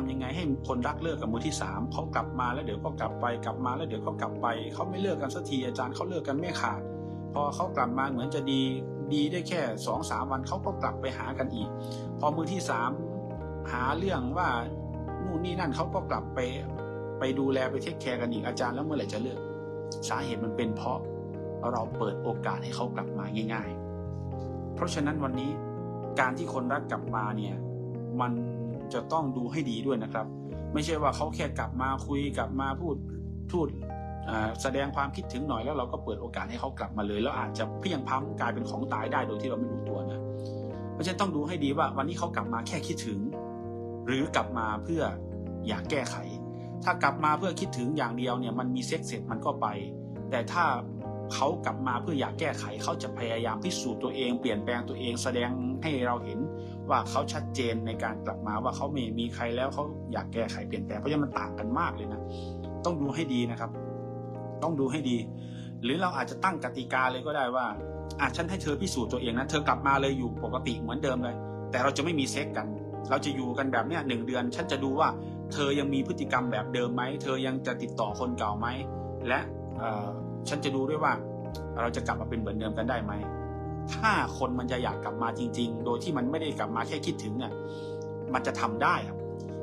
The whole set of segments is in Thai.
ทำยังไงให้คนรักเลิกกับมือที่สามเขากลับมาแล้วเดี๋ยวก็กลับไปกลับมาแล้วเดี๋ยวก็กลับไปเขาไม่เลิกกันสักทีอาจารย์เขาเลิกกันไม่ขาด พอเขากลับมาเหมือนจะดีดีได้แค่สองสามวันเขาก็กลับไปหากันอีก พอมือที่สามหาเรื่องว่านู่นนี่นั่นเขาก็กลับไปไปดูแลไปเทคแคร์กันอีกอาจารย์แล้วเมื่อไหร่จะเลิกสาเหตุมันเป็นเพราะเราเปิดโอกาสให้เขากลับมาง่าย ๆ เพราะฉะนั้นวันนี้การที่คนรักกลับมาเนี่ยมัน จะต้องดูให้ดีด้วยนะครับ ไม่ใช่ว่าเขาแค่กลับมาคุยกลับมาพูดพูดอ่าแสดงความคิดถึงหน่อยแล้วเราก็เปิดโอกาสให้เขากลับมาเลย แล้วอาจจะเพียงพล้ำกลายเป็นของตายได้โดยที่เราไม่รู้ตัวนะเพราะฉะนั้นต้องดูให้ดีว่าวันนี้เขากลับมาแค่คิดถึง หรือกลับมาเพื่ออยากแก้ไข ถ้ากลับมาเพื่อคิดถึงอย่างเดียวเนี่ยมันมีเซ็กเสร็จมันก็ไป แต่ถ้า เขากลับมาเพื่ออยากแก้ไขเขาจะพยายามพิสูจน์ตัวเองเปลี่ยนแปลงตัวเองแสดงให้เราเห็นว่าเขาชัดเจนในการกลับมาว่าเขาไม่มีใครแล้วเขาอยากแก้ไขเปลี่ยนแปลงเพราะฉะนั้นมันต่างกันมากเลยนะ ต้องดูให้ดีนะครับ ต้องดูให้ดี หรือเราอาจจะตั้งกติกาเลยก็ได้ว่าอะฉันให้เธอพิสูจน์ตัวเองนะเธอกลับมาเลยอยู่ปกติเหมือนเดิมเลย แต่เราจะไม่มีเซ็กกัน เราจะอยู่กันแบบเนี้ยหนึ่งเดือน ฉันจะดูว่า เธอยังมีพฤติกรรมแบบเดิมไหมเธอยังจะติดต่อคนเก่าไหมและฉันจะดูด้วยว่า เราจะกลับมาเป็นเหมือนเดิมกันได้ไหม ถ้าคนมันจะอยากกลับมาจริง ๆ โดยที่มันไม่ได้กลับมาแค่คิดถึงเนี่ยมันจะทำได้ครับ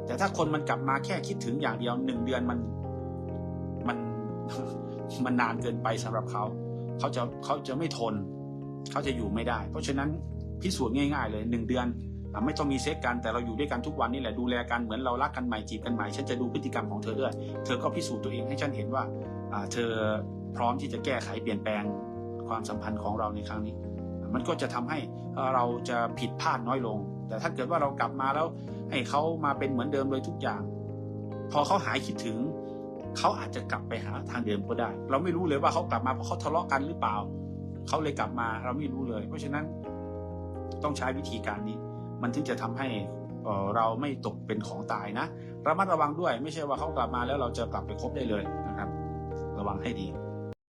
แต่ถ้าคนมันกลับมาแค่คิดถึงอย่างเดียวหนึ่งเดือนมันมันมันนานเกินไปสำหรับเขา เขาจะเขาจะไม่ทน เขาจะอยู่ไม่ได้ เพราะฉะนั้นพิสูจน์ง่าย ๆ เลยหนึ่งเดือน ไม่ต้องมีเซ็กกันแต่เราอยู่ด้วยกันทุกวันนี่แหละดูแลกันเหมือนเรารักกันใหม่จีบกันใหม่ฉันจะดูพฤติกรรมของเธอด้วย เธอก็พิสูจน์ตัวเองให้ฉันเห็นว่าเธอพร้อมที่จะแก้ไขเปลี่ยนแปลงความสัมพันธ์ของเราในครั้งนี้ มันก็จะทำให้เอ่อเราจะผิดพลาดน้อยลง แต่ถ้าเกิดว่าเรากลับมาแล้วให้เขามาเป็นเหมือนเดิมเลยทุกอย่าง พอเขาหายคิดถึงเขาอาจจะกลับไปหาทางเดิมก็ได้ เราไม่รู้เลยว่าเขากลับมาเพราะเขาทะเลาะกันหรือเปล่า เขาเลยกลับมาเราไม่รู้เลย เพราะฉะนั้นต้องใช้วิธีการนี้ มันถึงจะทำให้เอ่อเราไม่ตกเป็นของตายนะระมัดระวังด้วยไม่ใช่ว่าเขากลับมาแล้วเราจะกลับไปคบได้เลยนะครับ ระวังให้ดี